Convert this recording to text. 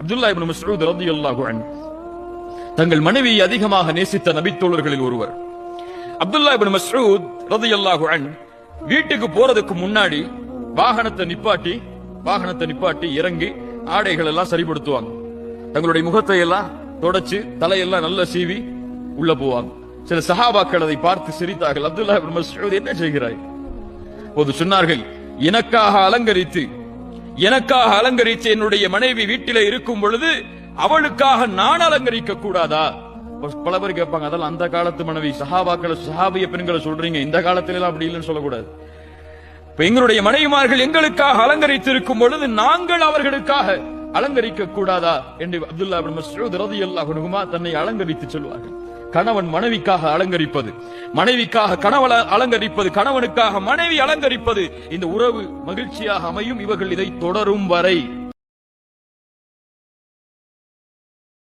அப்துல்லா இப்னு மஸ்ஊத் ரலியல்லாஹு அன்ஹு. தங்கள் மனைவியை அதிகமாக நேசித்த நபித்தோழர்களில் ஒருவர். அப்துல்லா இப்னு மஸ்ஊத் ரலியல்லாஹு அன்ஹு வீட்டுக்கு போறதுக்கு முன்னாடி வாகனத்தை நிப்பாட்டி வாகனத்தை நிப்பாட்டி இறங்கி ஆடைகள் எல்லாம் சரிப்படுத்துவாங்க. தங்களுடைய முகத்தை எல்லாம் தொடச்சு தலையெல்லாம் நல்ல சீவி உள்ள போவாங்க. சில சஹாபாக்கள் அதை பார்த்து சிரித்தார்கள். அப்துல்லா இப்னு மஸ்ஊத் என்ன செய்கிறாய்? போது சொன்னார்கள் எனக்காக அலங்கரித்து எனக்காக அலங்கரித்து என்னுடைய மனைவி வீட்டிலே இருக்கும் பொழுது அவளுக்காக நான் அலங்கரிக்க கூடாதா? பல பேர் கேட்பாங்க அதெல்லாம் அந்த காலத்து மனைவி சஹாபாக்களை சஹாபிய பெண்களை சொல்றீங்க. இந்த காலத்துல எல்லாம் அப்படி இல்லைன்னு சொல்லக்கூடாது. இப்ப எங்களுடைய மனைவிமார்கள் எங்களுக்காக அலங்கரித்து இருக்கும் பொழுது நாங்கள் அவர்களுக்காக அலங்கரிக்க கூடாதா? என்று அப்துல்லா இப்னு மஸ்ஊத் ரலியல்லாஹு தன்னை அலங்கரித்து சொல்வார்கள். கணவன் மனைவிக்காக அலங்கரிப்பது. மனைவிக்காக கணவன் அலங்கரிப்பது கணவனுக்காக மனைவி அலங்கரிப்பது. இந்த உறவு மகிழ்ச்சியாக அமையும். இவர்கள் இதை தொடரும் வரை